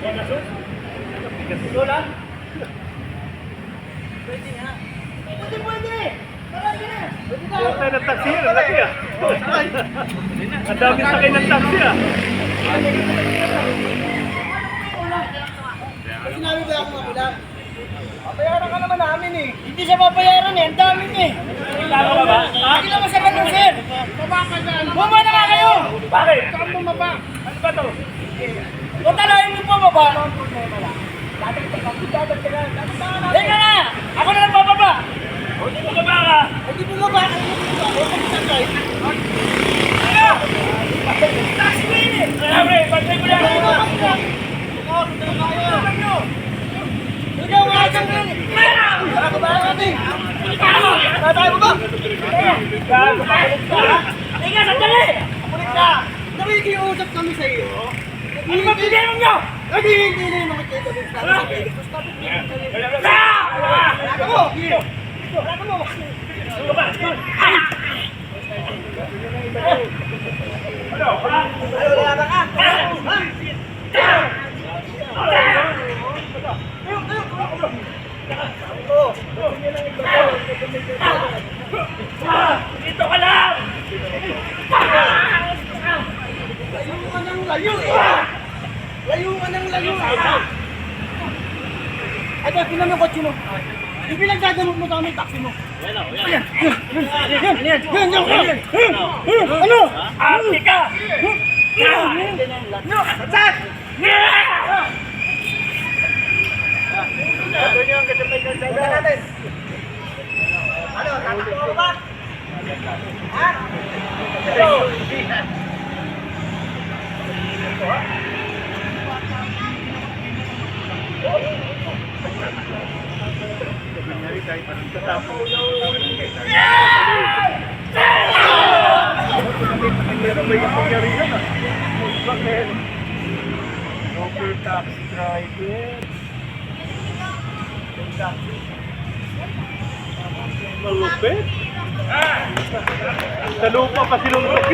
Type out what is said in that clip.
Sola? Pwede nga. Pwede, pwede! Marami na! Pwede tayo ng taxi, ang laki ah. Ang dami sakay ng taxi ah. Sinabi ba ako mabula? Papayaran ka naman namin eh. Hindi siya papayaran eh, ang dami eh. Kilala ka ba? Kilala sa ganun sir. Na. Kayo! Bakit? Saan bumaba? Ano ba to? Teka na! Ako na lang bababa! Hindi mo ka ba ka? Hindi mo! Para ka? Teka, sandali! Nakikiusap kami sa iyo. Ano ba bigyan nyo? Naghihindi na yung mga kito din sa akin. Laka mo! Laka mo! Ano? Ano, laka ka? Dito ka lang! Layo ka ng layo! Layo ka ng layo eh! Ito, pinan mo kotse mo. Yung pinagdadamot mo sa amin, taxi mo. Yan, yan, yan, yan, yan, yan, Ano? Ate ka! No, saan? Ito niyo ang kasabay ng Tignan natin. Ano, tatakbo ba? Ha? Ito. Pangyarihan ah? Bakit? Super taxi driver. Malupit. Sa lupa pa silong